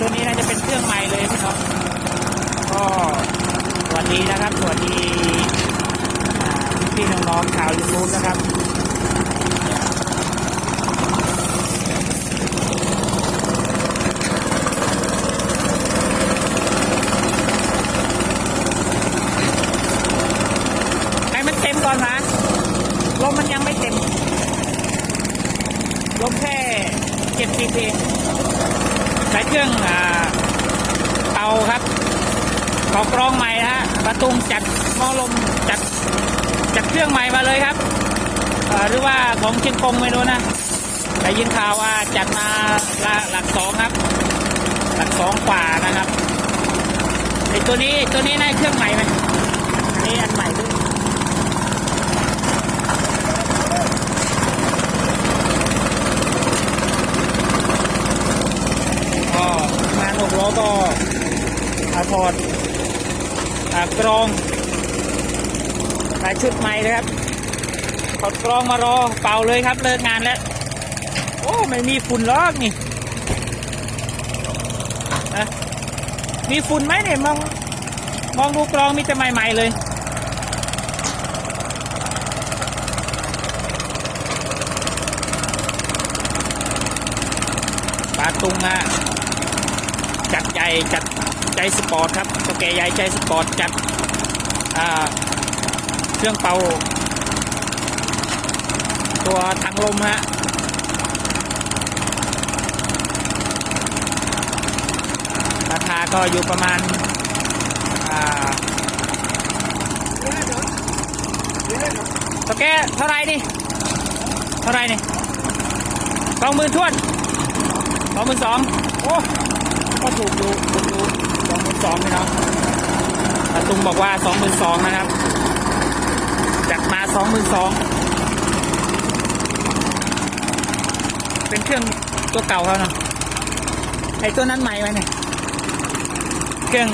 ตัวนี้น่าจะเป็นเครื่องใหม่เลยพี่น้องก็สวัสดีนะครับสวัสดีอ่าพี่น้องๆชาวยูทูบนะครับให้มันเต็มก่อนนะลมมันยังไม่เต็ม ลมแค่เจ็ดสิบเอง ใช้เครื่องเตาครับขอกรองใหม่นะฮะประตุงจัดมอลมจัดจัดเครื่องใหม่มาเลยครับหรือว่าของเชียงกงไม่รู้นะแต่ยินข่าวว่าจัดมาหลักสองครับ หลักสองกว่านะครับไอตัวนี้ตัวนี้ได้เครื่องใหม่ไหมอันนี้อันใหม่ด้วย ก็งานห กล้อก็อาถอดอากรองใส่ชุดใหม่เลยครับถอดกรองมารอเป่าเลยครับเลิกงานแล้วโอ้ไม่มีฝุ่นหรอกนี่นะมีฝุ่นไหมเนี่ยมองมองดูกรองมีแต่ใหม่ ๆ เลยปาตุงฮะ จัดใหญ่จัดใจสปอร์ตครับตัวแกใหญ่ใจสปอร์ตจัดเครื่องเป่า ตัวถังลมฮะราคาก็อยู่ประมาณอ่าตัวแกเท่าไหรดิเท่าไหรนี่สองหมื่นทวนสองหมื่นสองโอ้ ก็ถูกดูถูกดูสองหมื่นสองพี่น้องตาตุงบอกว่าสองหมื่นสองนะครับ จัดมาสองหมื่นสองเป็นเครื่องตัวเก่าเขาเนาะไอตัวนั้นใหม่ไหมเนี่ยเครื่อง